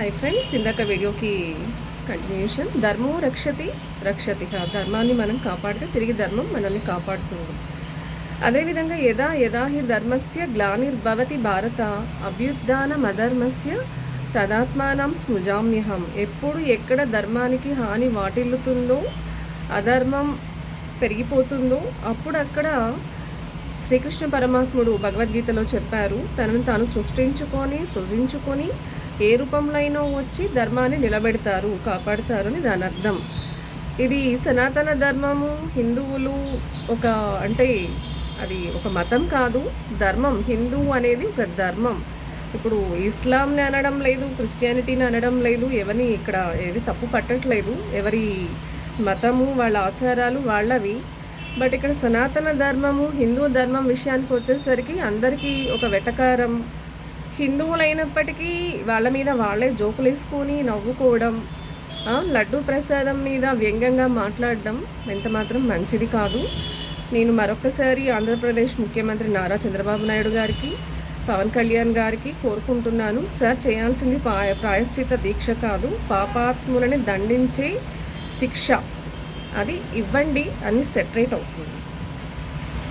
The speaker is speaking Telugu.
హాయ్ ఫ్రెండ్స్ ఇందాక వీడియోకి కంటిన్యూషన్ ధర్మం రక్షతి రక్షతి. ధర్మాన్ని మనం కాపాడితే తిరిగి ధర్మం మనల్ని కాపాడుతుంది. అదేవిధంగా యదా యదా హి ధర్మస్య గ్లానిర్భవతి భారత అభ్యుత్థానం అధర్మస్య తదాత్మానం స్మృజామ్యహం. ఎప్పుడు ఎక్కడ ధర్మానికి హాని వాటిల్లుతుందో అధర్మం పెరిగిపోతుందో అప్పుడక్కడ శ్రీకృష్ణ పరమాత్ముడు భగవద్గీతలో చెప్పారు. తనను తాను సృష్టించుకొని సృజించుకొని ఏ రూపంలో వచ్చి ధర్మాన్ని నిలబెడతారు కాపాడతారు అని దాని అర్థం. ఇది సనాతన ధర్మము హిందువులు ఒక అంటే అది ఒక మతం కాదు ధర్మం. హిందూ అనేది ఒక ధర్మం. ఇప్పుడు ఇస్లాంని అనడం లేదు క్రిస్టియానిటీని అనడం లేదు ఎవరిని ఇక్కడ ఏది తప్పు పట్టట్లేదు. ఎవరి మతము వాళ్ళ ఆచారాలు వాళ్ళవి. బట్ ఇక్కడ సనాతన ధర్మము హిందూ ధర్మం విషయానికి వచ్చేసరికి అందరికీ ఒక వెటకారం హిందువులైనప్పటికీ వాళ్ళ మీద వాళ్ళే జోకులు వేసుకొని నవ్వుకోవడం లడ్డూ లడ్డు ప్రసాదం మీద వ్యంగ్యంగా మాట్లాడడం ఎంత మాత్రం మంచిది కాదు. నేను మరొకసారి ఆంధ్రప్రదేశ్ ముఖ్యమంత్రి నారా చంద్రబాబు నాయుడు గారికి పవన్ కళ్యాణ్ గారికి కోరుకుంటున్నాను. సార్ చేయాల్సింది పా- ప్రాయశ్చిత దీక్ష కాదు. పాపాత్ములని దండించే శిక్ష. అది ఇవ్వండి అని సెటరేట్ అవుతుంది.